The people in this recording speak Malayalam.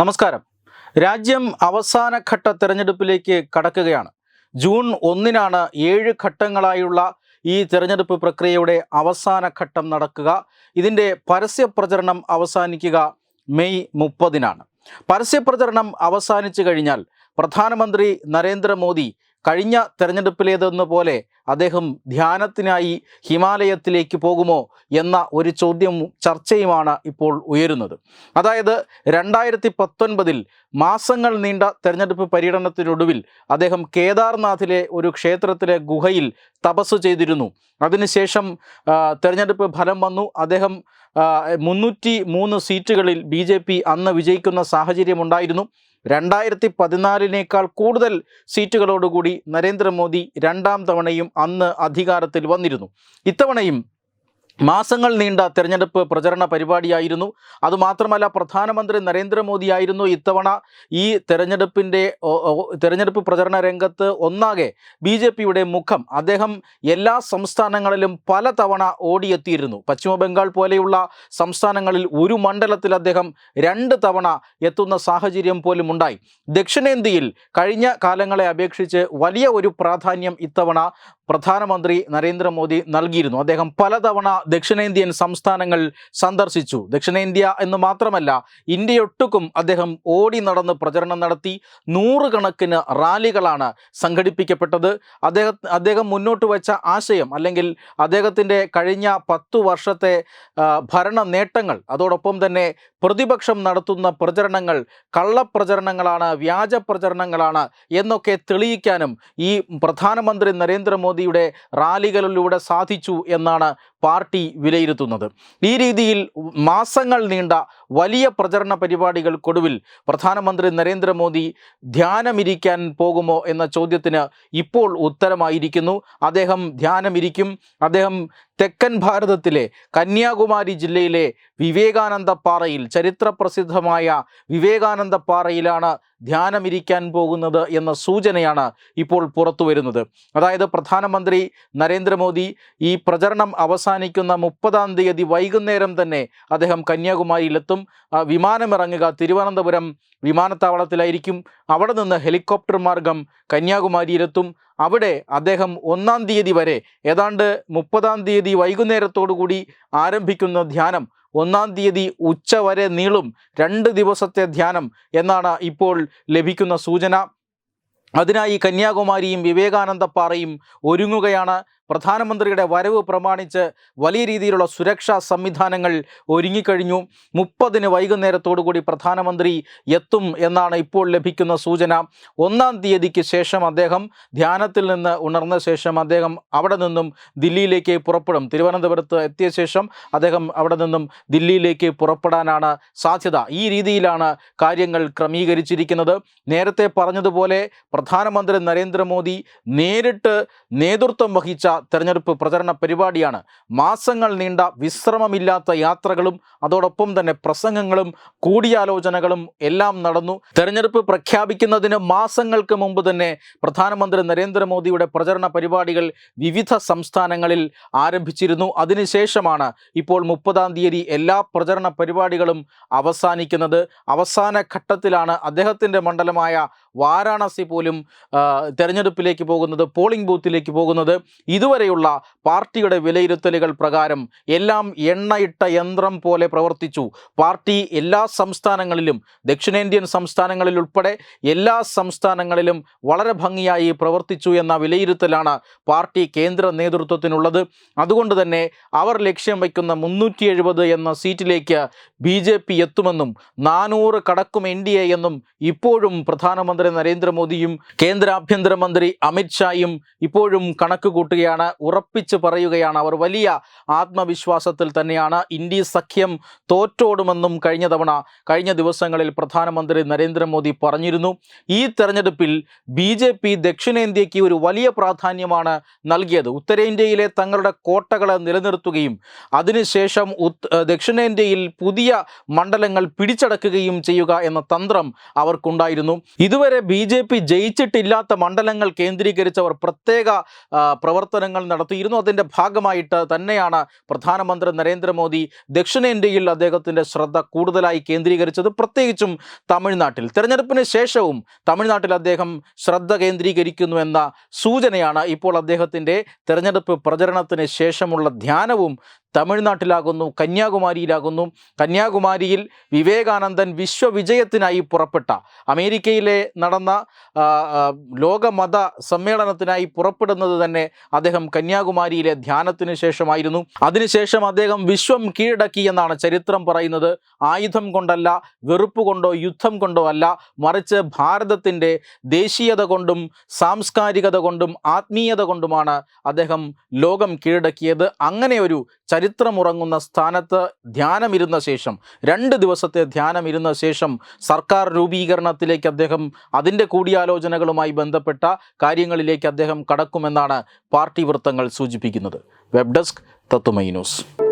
നമസ്കാരം. രാജ്യം അവസാനഘട്ട തെരഞ്ഞെടുപ്പിലേക്ക് കടക്കുകയാണ്. ജൂൺ ഒന്നിനാണ് ഏഴ് ഘട്ടങ്ങളായുള്ള ഈ തെരഞ്ഞെടുപ്പ് പ്രക്രിയയുടെ അവസാന ഘട്ടം നടക്കുക. ഇതിന്റെ പരസ്യ പ്രചരണം അവസാനിക്കുക മെയ് മുപ്പതിനാണ്. പരസ്യ പ്രചരണം അവസാനിച്ചു കഴിഞ്ഞാൽ പ്രധാനമന്ത്രി നരേന്ദ്രമോദി കഴിഞ്ഞ തെരഞ്ഞെടുപ്പിലേതെന്ന പോലെ അദ്ദേഹം ധ്യാനത്തിനായി ഹിമാലയത്തിലേക്ക് പോകുമോ എന്ന ഒരു ചോദ്യം ചർച്ചയുമാണ് ഇപ്പോൾ ഉയരുന്നത്. അതായത് രണ്ടായിരത്തി പത്തൊൻപതിൽ മാസങ്ങൾ നീണ്ട തെരഞ്ഞെടുപ്പ് പര്യടനത്തിനൊടുവിൽ അദ്ദേഹം കേദാർനാഥിലെ ഒരു ക്ഷേത്രത്തിലെ ഗുഹയിൽ തപസ് ചെയ്തിരുന്നു. അതിനുശേഷം തെരഞ്ഞെടുപ്പ് ഫലം വന്നു. അദ്ദേഹം മുന്നൂറ്റി മൂന്ന് സീറ്റുകളിൽ ബി അന്ന് വിജയിക്കുന്ന സാഹചര്യമുണ്ടായിരുന്നു. രണ്ടായിരത്തി പതിനാലിനേക്കാൾ കൂടുതൽ സീറ്റുകളോടുകൂടി നരേന്ദ്രമോദി രണ്ടാം തവണയും അന്ന് അധികാരത്തിൽ വന്നിരുന്നു. ഇത്തവണയും മാസങ്ങൾ നീണ്ട തെരഞ്ഞെടുപ്പ് പ്രചരണ പരിപാടിയായിരുന്നു. അതുമാത്രമല്ല പ്രധാനമന്ത്രി നരേന്ദ്രമോദിയായിരുന്നു ഇത്തവണ ഈ തെരഞ്ഞെടുപ്പിന്റെ തെരഞ്ഞെടുപ്പ് പ്രചരണ രംഗത്ത് ഒന്നാകെ ബി ജെ പിയുടെ മുഖം. അദ്ദേഹം എല്ലാ സംസ്ഥാനങ്ങളിലും പല തവണ ഓടിയെത്തിയിരുന്നു. പശ്ചിമബംഗാൾ പോലെയുള്ള സംസ്ഥാനങ്ങളിൽ ഒരു മണ്ഡലത്തിൽ അദ്ദേഹം രണ്ട് തവണ എത്തുന്ന സാഹചര്യം പോലും ഉണ്ടായി. ദക്ഷിണേന്ത്യയിൽ കഴിഞ്ഞ കാലങ്ങളെ അപേക്ഷിച്ച് വലിയ ഒരു പ്രാധാന്യം ഇത്തവണ പ്രധാനമന്ത്രി നരേന്ദ്രമോദി നൽകിയിരുന്നു. അദ്ദേഹം പലതവണ ദക്ഷിണേന്ത്യൻ സംസ്ഥാനങ്ങൾ സന്ദർശിച്ചു. ദക്ഷിണേന്ത്യ എന്ന് മാത്രമല്ല ഇന്ത്യയൊട്ടുക്കും അദ്ദേഹം ഓടി നടന്ന് പ്രചരണം നടത്തി. നൂറുകണക്കിന് റാലികളാണ് സംഘടിപ്പിക്കപ്പെട്ടത്. അദ്ദേഹം അദ്ദേഹം മുന്നോട്ട് വെച്ച ആശയം അല്ലെങ്കിൽ അദ്ദേഹത്തിന്റെ കഴിഞ്ഞ പത്തു വർഷത്തെ ഭരണ നേട്ടങ്ങൾ അതോടൊപ്പം തന്നെ പ്രതിപക്ഷം നടത്തുന്ന പ്രചരണങ്ങൾ കള്ളപ്രചരണങ്ങളാണ് വ്യാജ പ്രചരണങ്ങളാണ് എന്നൊക്കെ തെളിയിക്കാനും ഈ പ്രധാനമന്ത്രി നരേന്ദ്രമോദിയുടെ റാലികളിലൂടെ സാധിച്ചു എന്നാണ് പാർട്ടി വിലയിരുത്തുന്നത്. ഈ രീതിയിൽ മാസങ്ങൾ നീണ്ട വലിയ പ്രചരണ പരിപാടികൾക്കൊടുവിൽ പ്രധാനമന്ത്രി നരേന്ദ്രമോദി ധ്യാനമിരിക്കാൻ പോകുമോ എന്ന ചോദ്യത്തിന് ഇപ്പോൾ ഉത്തരമായിരിക്കുന്നു. അദ്ദേഹം ധ്യാനമിരിക്കും. അദ്ദേഹം തെക്കൻ ഭാരതത്തിലെ കന്യാകുമാരി ജില്ലയിലെ വിവേകാനന്ദ പാറയിൽ ചരിത്രപ്രസിദ്ധമായ വിവേകാനന്ദ പാറയിലാണ് ധ്യാനമിരിക്കാൻ പോകുന്നത് എന്ന സൂചനയാണ് ഇപ്പോൾ പുറത്തു വരുന്നത്. അതായത് പ്രധാനമന്ത്രി നരേന്ദ്രമോദി ഈ പ്രചരണം അവസാനിക്കുന്ന മുപ്പതാം തീയതി വൈകുന്നേരം തന്നെ അദ്ദേഹം കന്യാകുമാരിയിലെത്തും. വിമാനമിറങ്ങുക തിരുവനന്തപുരം വിമാനത്താവളത്തിലായിരിക്കും. അവിടെ നിന്ന് ഹെലികോപ്റ്റർ മാർഗം കന്യാകുമാരിയിലെത്തും. അവിടെ അദ്ദേഹം ഒന്നാം തീയതി വരെ ഏതാണ്ട് മുപ്പതാം തീയതി വൈകുന്നേരത്തോടു കൂടി ആരംഭിക്കുന്ന ധ്യാനം ഒന്നാം തീയതി ഉച്ചവരെ നീളും രണ്ട് ദിവസത്തെ ധ്യാനം എന്നാണ് ഇപ്പോൾ ലഭിക്കുന്ന സൂചന. അതിനായി കന്യാകുമാരിയും വിവേകാനന്ദപ്പാറയും ഒരുങ്ങുകയാണ്. പ്രധാനമന്ത്രിയുടെ വരവ് പ്രമാണിച്ച് വലിയ രീതിയിലുള്ള സുരക്ഷാ സംവിധാനങ്ങൾ ഒരുങ്ങിക്കഴിഞ്ഞു. മുപ്പതിന് കൂടി പ്രധാനമന്ത്രി എത്തും എന്നാണ് ഇപ്പോൾ ലഭിക്കുന്ന സൂചന. ഒന്നാം തീയതിക്ക് ശേഷം അദ്ദേഹം ധ്യാനത്തിൽ നിന്ന് ഉണർന്ന ശേഷം അദ്ദേഹം അവിടെ നിന്നും ദില്ലിയിലേക്ക് പുറപ്പെടും. തിരുവനന്തപുരത്ത് എത്തിയ ശേഷം അദ്ദേഹം അവിടെ നിന്നും ദില്ലിയിലേക്ക് പുറപ്പെടാനാണ് സാധ്യത. ഈ രീതിയിലാണ് കാര്യങ്ങൾ ക്രമീകരിച്ചിരിക്കുന്നത്. നേരത്തെ പറഞ്ഞതുപോലെ പ്രധാനമന്ത്രി നരേന്ദ്രമോദി നേരിട്ട് നേതൃത്വം വഹിച്ച തെരഞ്ഞെടുപ്പ് പ്രചരണ പരിപാടിയാണ്. മാസങ്ങൾ നീണ്ട വിശ്രമമില്ലാത്ത യാത്രകളും അതോടൊപ്പം തന്നെ പ്രസംഗങ്ങളും കൂടിയാലോചനകളും എല്ലാം നടന്നു. തെരഞ്ഞെടുപ്പ് പ്രഖ്യാപിക്കുന്നതിന് മാസങ്ങൾക്ക് മുമ്പ് തന്നെ പ്രധാനമന്ത്രി നരേന്ദ്രമോദിയുടെ പ്രചരണ പരിപാടികൾ വിവിധ സംസ്ഥാനങ്ങളിൽ ആരംഭിച്ചിരുന്നു. അതിനുശേഷമാണ് ഇപ്പോൾ മുപ്പതാം തീയതി എല്ലാ പ്രചരണ പരിപാടികളും അവസാനിക്കുന്നത്. അവസാന ഘട്ടത്തിലാണ് അദ്ദേഹത്തിന്റെ മണ്ഡലമായ വാരാണസി പോലും തെരഞ്ഞെടുപ്പിലേക്ക് പോകുന്നത് പോളിംഗ് ബൂത്തിലേക്ക് പോകുന്നത്. ഇതുവരെയുള്ള പാർട്ടിയുടെ വിലയിരുത്തലുകൾ പ്രകാരം എല്ലാം എണ്ണയിട്ട യന്ത്രം പോലെ പ്രവർത്തിച്ചു. പാർട്ടി എല്ലാ സംസ്ഥാനങ്ങളിലും ദക്ഷിണേന്ത്യൻ സംസ്ഥാനങ്ങളിൽ ഉൾപ്പെടെ എല്ലാ സംസ്ഥാനങ്ങളിലും വളരെ ഭംഗിയായി പ്രവർത്തിച്ചു എന്ന വിലയിരുത്തലാണ് പാർട്ടി കേന്ദ്ര നേതൃത്വത്തിനുള്ളത്. അതുകൊണ്ട് തന്നെ അവർ ലക്ഷ്യം വയ്ക്കുന്ന മുന്നൂറ്റി എഴുപത് എന്ന സീറ്റിലേക്ക് ബി ജെ പി എത്തുമെന്നും നാനൂറ് കടക്കും എൻ ഡി എ എന്നും ഇപ്പോഴും പ്രധാനമന്ത്രി നരേന്ദ്രമോദിയും കേന്ദ്ര ആഭ്യന്തരമന്ത്രി അമിത്ഷായും ഇപ്പോഴും കണക്ക് കൂട്ടുകയാണ് ഉറപ്പിച്ച് പറയുകയാണ്. അവർ വലിയ ആത്മവിശ്വാസത്തിൽ തന്നെയാണ്. ഇന്ത്യ സഖ്യം തോറ്റോടുമെന്നും കഴിഞ്ഞ തവണ കഴിഞ്ഞ ദിവസങ്ങളിൽ പ്രധാനമന്ത്രി നരേന്ദ്രമോദി പറഞ്ഞിരുന്നു. ഈ തെരഞ്ഞെടുപ്പിൽ ബി ജെ പി ദക്ഷിണേന്ത്യക്ക് ഒരു വലിയ പ്രാധാന്യമാണ് നൽകിയത്. ഉത്തരേന്ത്യയിലെ തങ്ങളുടെ കോട്ടകളെ നിലനിർത്തുകയും അതിനുശേഷം ദക്ഷിണേന്ത്യയിൽ പുതിയ മണ്ഡലങ്ങൾ പിടിച്ചടക്കുകയും ചെയ്യുക എന്ന തന്ത്രം അവർക്കുണ്ടായിരുന്നു. ഇതുവരെ ഇതുവരെ ബി ജെ പി ജയിച്ചിട്ടില്ലാത്ത മണ്ഡലങ്ങൾ കേന്ദ്രീകരിച്ചവർ പ്രത്യേക പ്രവർത്തനങ്ങൾ നടത്തിയിരുന്നു. അതിന്റെ ഭാഗമായിട്ട് തന്നെയാണ് പ്രധാനമന്ത്രി നരേന്ദ്രമോദി ദക്ഷിണേന്ത്യയിൽ അദ്ദേഹത്തിന്റെ ശ്രദ്ധ കൂടുതലായി കേന്ദ്രീകരിച്ചത്. പ്രത്യേകിച്ചും തമിഴ്നാട്ടിൽ. തെരഞ്ഞെടുപ്പിന് ശേഷവും തമിഴ്നാട്ടിൽ അദ്ദേഹം ശ്രദ്ധ കേന്ദ്രീകരിക്കുന്നു എന്ന സൂചനയാണ് ഇപ്പോൾ അദ്ദേഹത്തിന്റെ തെരഞ്ഞെടുപ്പ് പ്രചരണത്തിന് ശേഷമുള്ള ധ്യാനവും തമിഴ്നാട്ടിലാകുന്നു കന്യാകുമാരിയിലാകുന്നു. കന്യാകുമാരിയിൽ വിവേകാനന്ദൻ വിശ്വവിജയത്തിനായി പുറപ്പെട്ട അമേരിക്കയിലെ നടന്ന ലോകമത സമ്മേളനത്തിനായി പുറപ്പെടുന്നത് തന്നെ അദ്ദേഹം കന്യാകുമാരിയിലെ ധ്യാനത്തിന് ശേഷമായിരുന്നു. അതിനുശേഷം അദ്ദേഹം വിശ്വം കീഴടക്കി എന്നാണ് ചരിത്രം പറയുന്നത്. ആയുധം കൊണ്ടല്ല വെറുപ്പ് കൊണ്ടോ യുദ്ധം കൊണ്ടോ അല്ല മറിച്ച് ഭാരതത്തിന്റെ ദേശീയത കൊണ്ടും സാംസ്കാരികത കൊണ്ടും ആത്മീയത കൊണ്ടുമാണ് അദ്ദേഹം ലോകം കീഴടക്കിയത്. അങ്ങനെ ഒരു ചരിത്രമുറങ്ങുന്ന സ്ഥാനത്ത് ധ്യാനമിരുന്ന ശേഷം രണ്ട് ദിവസത്തെ ധ്യാനമിരുന്ന ശേഷം സർക്കാർ രൂപീകരണത്തിലേക്ക് അദ്ദേഹം അതിന്റെ കൂടിയാലോചനകളുമായി ബന്ധപ്പെട്ട കാര്യങ്ങളിലേക്ക് അദ്ദേഹം കടക്കുമെന്നാണ് പാർട്ടി വൃത്തങ്ങൾ സൂചിപ്പിക്കുന്നത്. വെബ് ഡെസ്ക് തത്തുമൈ ന്യൂസ്